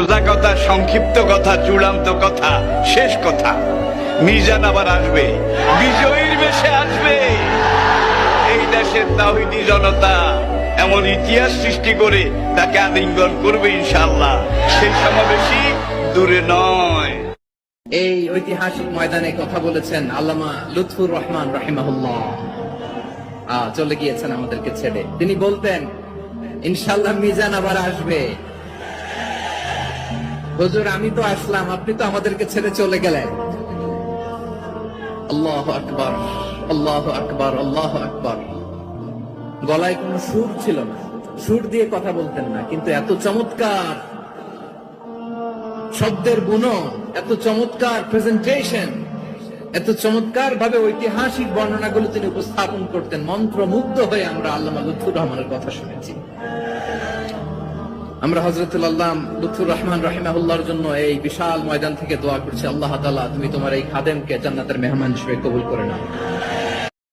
সোজা কথা সংক্ষিপ্ত কথা, চূড়ান্ত কথা, শেষ কথা। মিজান আবার আসবে। বিজয়ীর বেশে আসবে। এই দেশের তাহিদি জনতা এমন ইতিহাস সৃষ্টি করে তাকে আলিঙ্গন করবে ইনশাল্লাহ সেই সমাবেশই দূরে নয়। এই ঐতিহাসিক ময়দানে কথা বলেছেন আল্লামা লুৎফুর রহমান রাহিমাহুল্লাহ। চলে গিয়েছেন আমাদেরকে ছেড়ে। তিনি বলতেন ইনশাল্লাহ মিজান আবার আসবে। হুজুর, আমি তো আসলাম, আপনি তো আমাদেরকে ছেড়ে চলে গেলেন। আল্লাহ আকবার আল্লাহ আকবার আল্লাহ আকবার। গলায় কোনো সুর ছিল না। সুর দিয়ে কথা বলতেন না, কিন্তু এত চমৎকার শব্দের গুণন এত চমৎকার প্রেজেন্টেশন এত চমৎকার ভাবে ঐতিহাসিক বর্ণনাগুলো তিনি উপস্থাপন করতেন। মন্ত্রমুগ্ধ হয়ে আমরা আল্লাহ লুৎফুর রহমানের কথা শুনেছি। আমরা হজরতুল আল্লাহ লুৎফুর রহমান রাহিমাহুল্লাহর জন্য এই বিশাল ময়দান থেকে দোয়া করছি, আল্লাহ তালা তুমি তোমার এই খাদেমকে জান্নাতের মেহমান হিসেবে কবুল করে নাও।